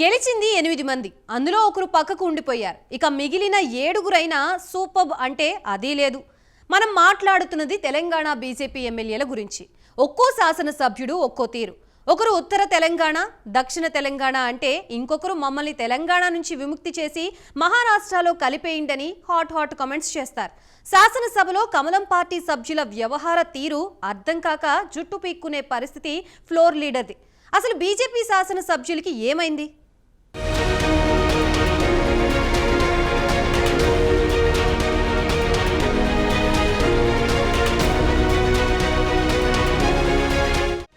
గెలిచింది ఎనిమిది మంది. అందులో ఒకరు పక్కకు ఉండిపోయారు. ఇక మిగిలిన ఏడుగురైనా సూపర్ అంటే అదీ లేదు. మనం మాట్లాడుతున్నది తెలంగాణ బీజేపీ ఎమ్మెల్యేల గురించి. ఒక్కో శాసనసభ్యుడు ఒక్కో తీరు. ఒకరు ఉత్తర తెలంగాణ దక్షిణ తెలంగాణ అంటే ఇంకొకరు మమ్మల్ని తెలంగాణ నుంచి విముక్తి చేసి మహారాష్ట్రలో కలిపేయండని హాట్ హాట్ కమెంట్స్ చేస్తారు. శాసనసభలో కమలం పార్టీ సభ్యుల వ్యవహార తీరు అర్థం కాక జుట్టు పీక్కునే పరిస్థితి ఫ్లోర్ లీడర్ది. అసలు బీజేపీ శాసనసభ్యులకి ఏమైంది?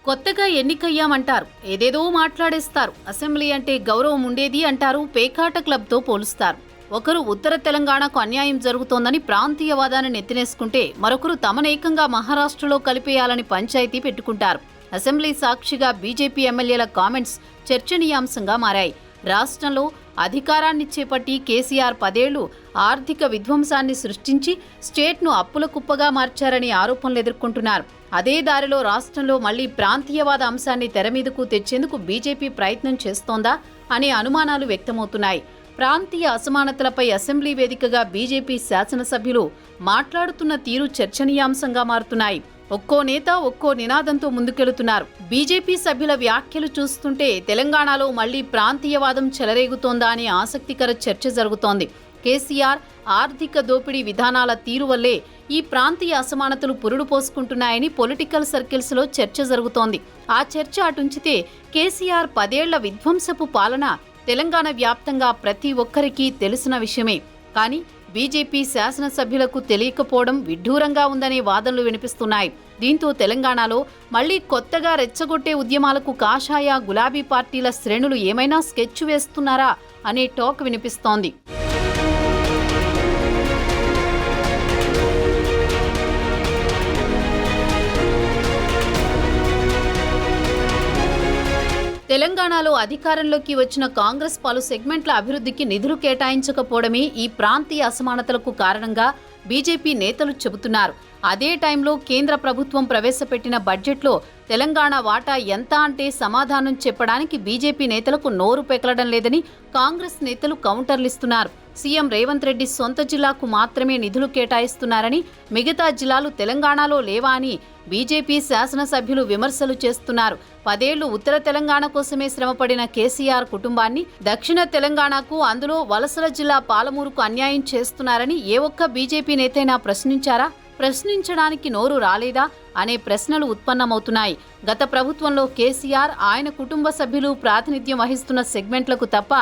కొత్తగా ఎన్నికయ్యామంటారు. ఏదేదో మాట్లాడేస్తారు. అసెంబ్లీ అంటే గౌరవం ఉండేది అంటారు. పేకాట క్లబ్తో పోలుస్తారు. ఒకరు ఉత్తర తెలంగాణకు అన్యాయం జరుగుతోందని ప్రాంతీయవాదాన్ని నెత్తినేసుకుంటే మరొకరు తమనేకంగా మహారాష్ట్రలో కలిపేయాలని పంచాయతీ పెట్టుకుంటారు. అసెంబ్లీ సాక్షిగా బీజేపీ ఎమ్మెల్యేల కామెంట్స్ చర్చనీయాంశంగా మారాయి. రాష్ట్రంలో అధికారాన్ని చేపట్టి కేసీఆర్ పదేళ్ళు ఆర్థిక విధ్వంసాన్ని సృష్టించి స్టేట్ను అప్పుల కుప్పగా మార్చారని ఆరోపణలు ఎదుర్కొంటున్నారు. అదే దారిలో రాష్ట్రంలో మళ్ళీ ప్రాంతీయవాద అంశాన్ని తెరమీదకు తెచ్చేందుకు బీజేపీ ప్రయత్నం చేస్తోందా అనే అనుమానాలు వ్యక్తమవుతున్నాయి. ప్రాంతీయ అసమానతలపై అసెంబ్లీ వేదికగా బీజేపీ శాసనసభ్యులు మాట్లాడుతున్న తీరు చర్చనీయాంశంగా మారుతున్నాయి. ఒక్కో నేత ఒక్కో నినాదంతో ముందుకెళుతున్నారు. బీజేపీ సభ్యుల వ్యాఖ్యలు చూస్తుంటే తెలంగాణలో మళ్ళీ ప్రాంతీయవాదం చెలరేగుతోందా అనే ఆసక్తికర చర్చ జరుగుతోంది. కేసీఆర్ ఆర్థిక దోపిడీ విధానాల తీరు వల్లే ఈ ప్రాంతీయ అసమానతలు పురుడు పోసుకుంటున్నాయని పొలిటికల్ సర్కిల్స్లో చర్చ జరుగుతోంది. ఆ చర్చ అటుంచితే కేసీఆర్ పదేళ్ళ విధ్వంసపు పాలన తెలంగాణ వ్యాప్తంగా ప్రతి ఒక్కరికి తెలిసిన విషయమే. కానీ బీజేపీ శాసనసభ్యులకు తెలియకపోవడం విడ్డూరంగా ఉందనే వాదనలు వినిపిస్తున్నాయి. దీంతో తెలంగాణలో మళ్ళీ కొత్తగా రెచ్చగొట్టే ఉద్యమాలకు కాషాయ గులాబీ పార్టీల శ్రేణులు ఏమైనా స్కెచ్ వేస్తున్నారా అనే టాక్ వినిపిస్తోంది. తెలంగాణలో అధికారంలోకి వచ్చిన కాంగ్రెస్ పలు సెగ్మెంట్ల అభివృద్ధికి నిధులు కేటాయించకపోవడమే ఈ ప్రాంతీయ అసమానతలకు కారణంగా బీజేపీ నేతలు చెబుతున్నారు. అదే టైంలో కేంద్ర ప్రభుత్వం ప్రవేశపెట్టిన బడ్జెట్లో తెలంగాణ వాటా ఎంత అంటే సమాధానం చెప్పడానికి బీజేపీ నేతలకు నోరు పెకలడం లేదని కాంగ్రెస్ నేతలు కౌంటర్లిస్తున్నారు. సీఎం రేవంత్ రెడ్డి సొంత జిల్లాకు మాత్రమే నిధులు కేటాయిస్తున్నారని మిగతా జిల్లాలు తెలంగాణలో లేవా అని బీజేపీ శాసనసభ్యులు విమర్శలు చేస్తున్నారు. పదేళ్ళు ఉత్తర తెలంగాణ కోసమే శ్రమపడిన కేసీఆర్ కుటుంబాన్ని దక్షిణ తెలంగాణకు అందులో వలసల జిల్లా పాలమూరుకు అన్యాయం చేస్తున్నారని ఏ ఒక్క బీజేపీ నేతైనా ప్రశ్నించారా? ప్రశ్నించడానికి నోరు రాలేదా? అనే ప్రశ్నలు ఉత్పన్నమవుతున్నాయి. గత ప్రభుత్వంలో కేసీఆర్ ఆయన కుటుంబ సభ్యులు ప్రాతినిధ్యం వహిస్తున్న సెగ్మెంట్లకు తప్ప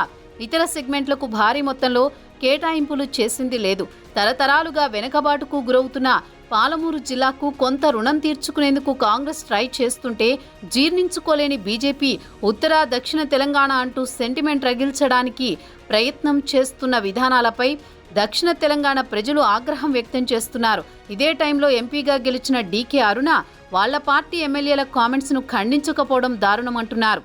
ఇతర సెగ్మెంట్లకు భారీ మొత్తంలో కేటాయింపులు చేసింది లేదు. తరతరాలుగా వెనకబాటుకు గురవుతున్న పాలమూరు జిల్లాకు కొంత రుణం తీర్చుకునేందుకు కాంగ్రెస్ ట్రై చేస్తుంటే జీర్ణించుకోలేని బీజేపీ ఉత్తర దక్షిణ తెలంగాణ అంటూ సెంటిమెంట్ రగిల్చడానికి ప్రయత్నం చేస్తున్న విధానాలపై దక్షిణ తెలంగాణ ప్రజలు ఆగ్రహం వ్యక్తం చేస్తున్నారు. ఇదే టైంలో ఎంపీగా గెలిచిన డీకే అరుణ వాళ్ళ పార్టీ ఎమ్మెల్యేల కామెంట్స్ను ఖండించకపోవడం దారుణమంటున్నారు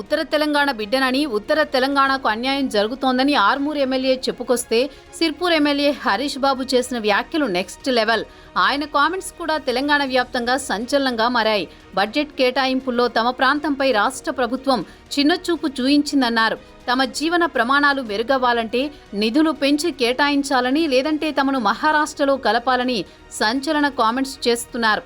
ఉత్తర తెలంగాణ బిడ్డనని ఉత్తర తెలంగాణకు అన్యాయం జరుగుతోందని ఆర్మూర్ ఎమ్మెల్యే చెప్పుకొస్తే సిర్పూర్ ఎమ్మెల్యే హరీష్ బాబు చేసిన వ్యాఖ్యలు నెక్స్ట్ లెవెల్. ఆయన కామెంట్స్ కూడా తెలంగాణ వ్యాప్తంగా సంచలనంగా మారాయి. బడ్జెట్ కేటాయింపుల్లో తమ ప్రాంతంపై రాష్ట్ర ప్రభుత్వం చిన్నచూపు చూయించిందన్నారు. తమ జీవన ప్రమాణాలు మెరుగవ్వాలంటే నిధులు పెంచి కేటాయించాలని లేదంటే తమను మహారాష్ట్రలో కలపాలని సంచలన కామెంట్స్ చేస్తున్నారు.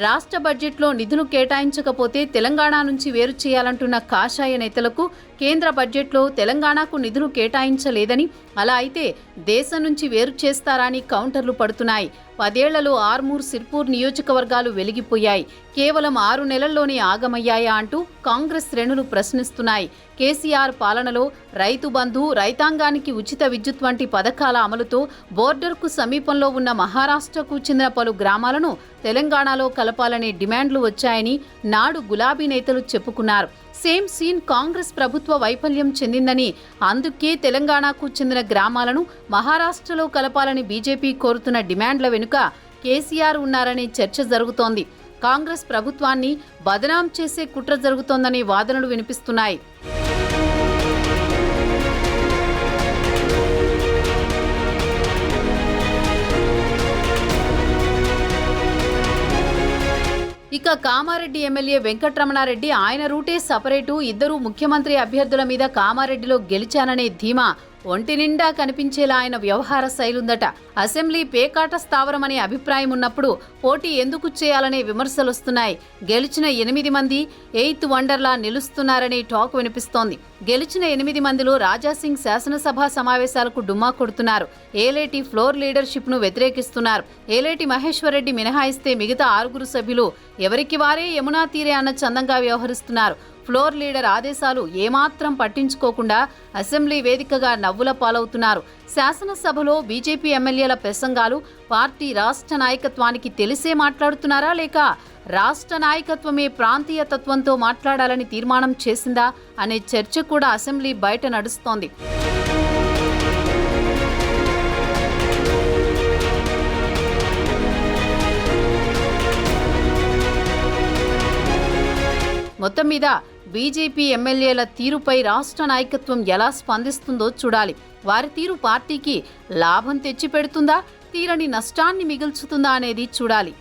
రాష్ట్ర బడ్జెట్లో నిధులు కేటాయించకపోతే తెలంగాణ నుంచి వేరు చేయాలంటున్న కాషాయ నేతలకు కేంద్ర బడ్జెట్లో తెలంగాణకు నిధులు కేటాయించలేదని అలా అయితే దేశం నుంచి వేరు చేస్తారని కౌంటర్లు పడుతున్నాయి. పదేళ్ళలో ఆర్మూర్ సిర్పూర్ నియోజకవర్గాలు వెలిగిపోయాయి. కేవలం ఆరు నెలల్లోనే ఆగమయ్యాయా అంటూ కాంగ్రెస్ శ్రేణులు ప్రశ్నిస్తున్నాయి. కేసీఆర్ పాలనలో రైతు బంధు రైతాంగానికి ఉచిత విద్యుత్ వంటి పథకాల అమలుతో బోర్డర్కు సమీపంలో ఉన్న మహారాష్ట్రకు చెందిన పలు గ్రామాలను తెలంగాణలో కలపాలనే డిమాండ్లు వచ్చాయని నాడు గులాబీ నేతలు చెప్పుకున్నారు. సేమ్ సీన్ కాంగ్రెస్ ప్రభుత్వ వైఫల్యం చెందిందని అందుకే తెలంగాణకు చెందిన గ్రామాలను మహారాష్ట్రలో కలపాలని బీజేపీ కోరుతున్న డిమాండ్ల వెనుక కేసీఆర్ ఉన్నారనే చర్చ జరుగుతోంది. కాంగ్రెస్ ప్రభుత్వాన్ని బదనాం చేసే కుట్ర జరుగుతోందనే వాదనలు వినిపిస్తున్నాయి. ఇక కామారెడ్డి ఎమ్మెల్యే వెంకట్రమణారెడ్డి ఆయన రూటే సపరేటు. ఇద్దరు ముఖ్యమంత్రి అభ్యర్థుల మీద కామారెడ్డిలో గెలిచాననే ధీమా ఒంటి నిండా కనిపించేలా ఆయన వ్యవహార శైలుందట. అసెంబ్లీ పేకాట స్థావరం అనే అభిప్రాయం ఉన్నప్పుడు పోటీ ఎందుకు చేయాలనే విమర్శలొస్తున్నాయి. గెలిచిన ఎనిమిది మంది ఎయిత్ వండర్లా నిలుస్తున్నారనే టాక్ వినిపిస్తోంది. గెలిచిన ఎనిమిది మందిలో రాజాసింగ్ శాసనసభ సమావేశాలకు డుమ్మా కొడుతున్నారు. ఏలేటి ఫ్లోర్ లీడర్షిప్ను వ్యతిరేకిస్తున్నారు. ఏలేటి మహేశ్వరరెడ్డి మినహాయిస్తే మిగతా ఆరుగురు సభ్యులు ఎవరికి వారే యమునా తీరే అన్న చందంగా వ్యవహరిస్తున్నారు. ఫ్లోర్ లీడర్ ఆదేశాలు ఏమాత్రం పట్టించుకోకుండా అసెంబ్లీ వేదికగా నవ్వుల పాలవుతున్నారు. శాసనసభలో బీజేపీ ఎమ్మెల్యేల ప్రసంగాలు పార్టీ రాష్ట్ర నాయకత్వానికి తెలిసే మాట్లాడుతున్నారా లేక రాష్ట్ర నాయకత్వమే ప్రాంతీయ తత్వంతో మాట్లాడాలని తీర్మానం చేసిందా అనే చర్చ కూడా అసెంబ్లీ బయట నడుస్తోంది. మొత్తం మీద బీజేపీ ఎమ్మెల్యేల తీరుపై రాష్ట్ర నాయకత్వం ఎలా స్పందిస్తుందో చూడాలి. వారి తీరు పార్టీకి లాభం తెచ్చిపెడుతుందా? తీరని నష్టాన్ని మిగుల్చుతుందా అనేది చూడాలి.